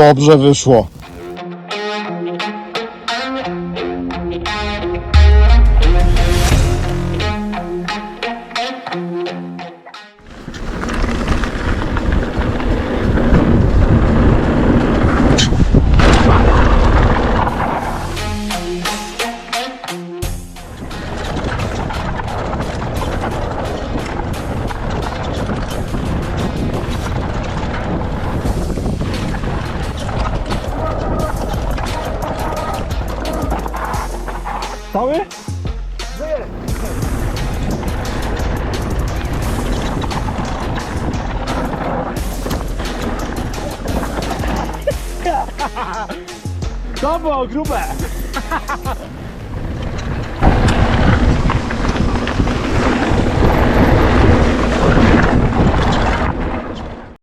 dobrze wyszło. Cały? To było grube!